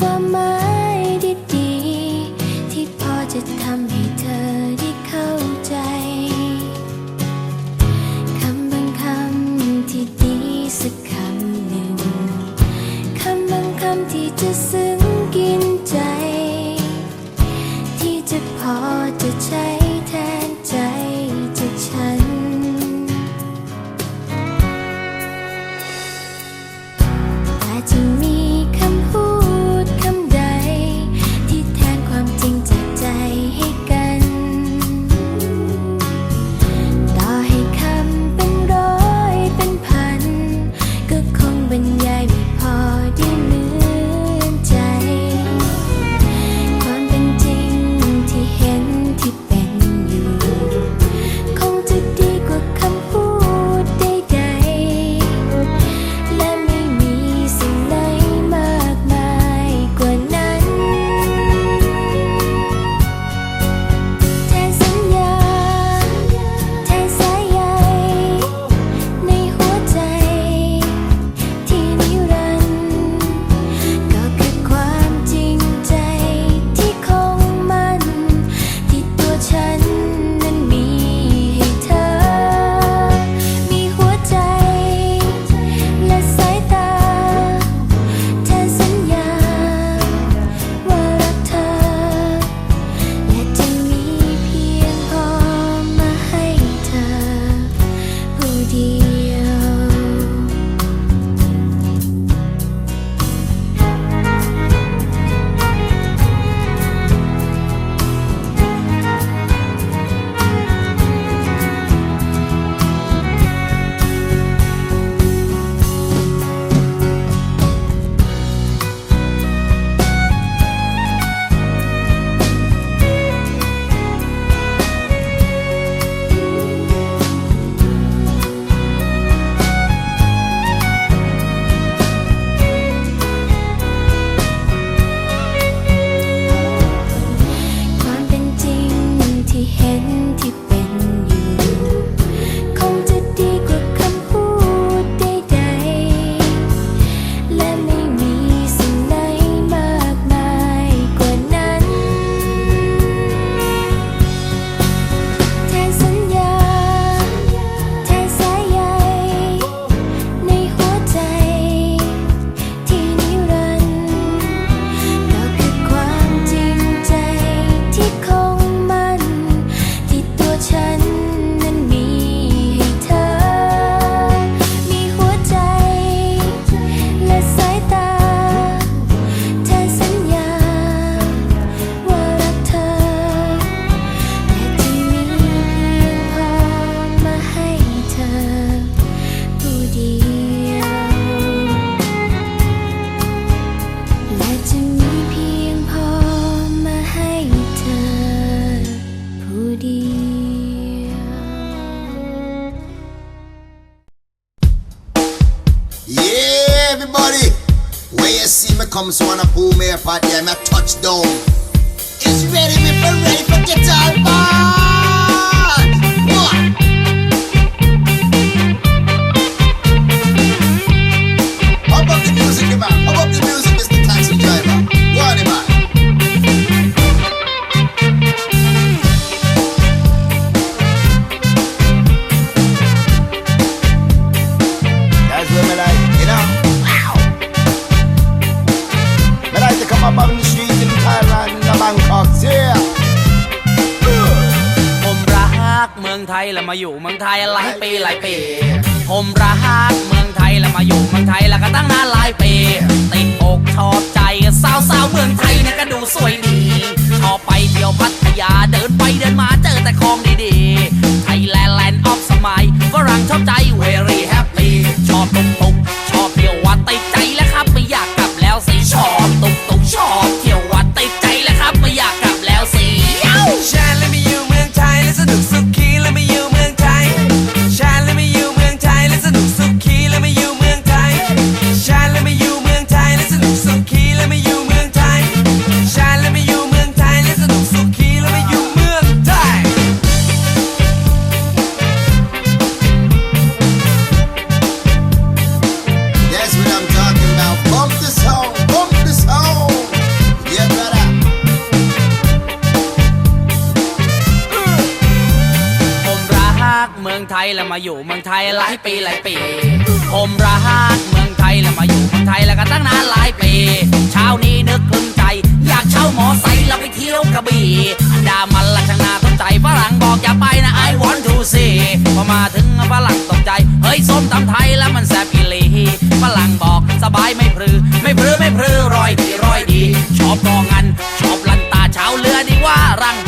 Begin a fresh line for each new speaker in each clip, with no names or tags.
我们 comes one of boom air party, I'm a touchdown. It's ready, me for ready for guitar
all มาอยู่เมืองไทยหลายปีหลายปี ผมรักเมืองไทยแล้วมาอยู่เมืองไทยแล้วก็ตั้งนา แล้วมาอยู่เมื
องไทย
หลายปีหลายปี ผมรักเมืองไทยแล้วมาอยู่เมืองไทยแล้วก็ตั้งนานหลายปี เช้านี้นึกคลึงใจ อยากเช่าหมอไซค์แล้วไปเที่ยวกระบี่อันดามันละช่างน่าสนใจฝรั่งบอกอย่าไปนะ I want to see พอมาถึงฝรั่งตกใจ เฮ้ยส้มตำไทยแล้วมันแซ่บอีหลีฝรั่งบอกสบายไม่พรือ ไม่พรือไม่พรือรอยดีรอยดีชอบกองงันชอบลันตาเช้าเรือดีว่ารัง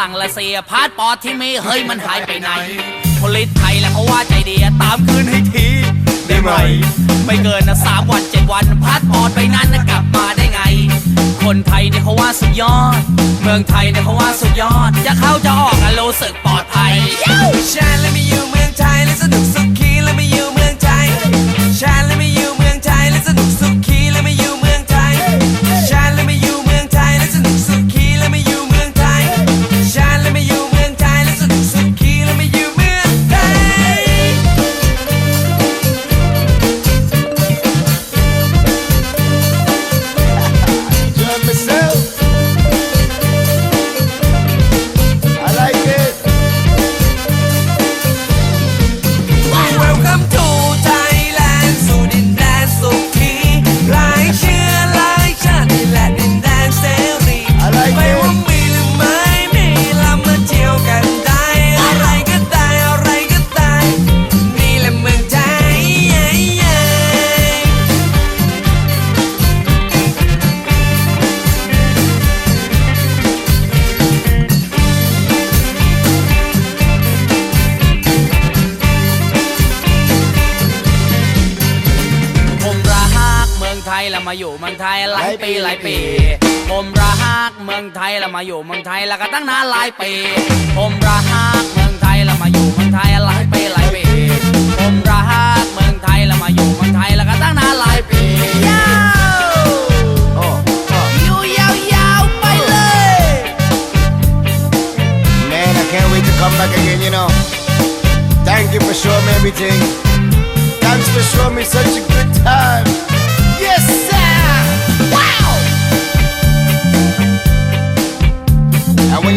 รั่งละเสียพาสปอร์ตที่มีเฮ้ยมันหายไปไหนพลิตไทยแล้วเขาว่าใจเดียตามคืนให้ทีได้ไหม ไม่เกินนะสามวันเจ็ดวันพาสปอร์ตไปนั้นนะกลับมาได้ไง คนไทยเนี่ยเขาว่าสุดยอด เมืองไทยเนี่ยเขาว่าสุดยอด จะเข้าจะออกอะรู้สึกปลอดภัย
ฉันและไม่อยู่เมืองไทยและสนุกสุขีและไม่อยู่เมืองไทยฉันและไม่อยู่เมืองไทยและสนุกสุข มาอยู่เมืองไทย
หลายปีหลายปี ผมรักเมืองไทยแล้วมาอยู่เมืองไทยแล้วก็ตั้งนานหลายปี ผมรักเมืองไทยแล้วมาอยู่เมืองไทยหลาย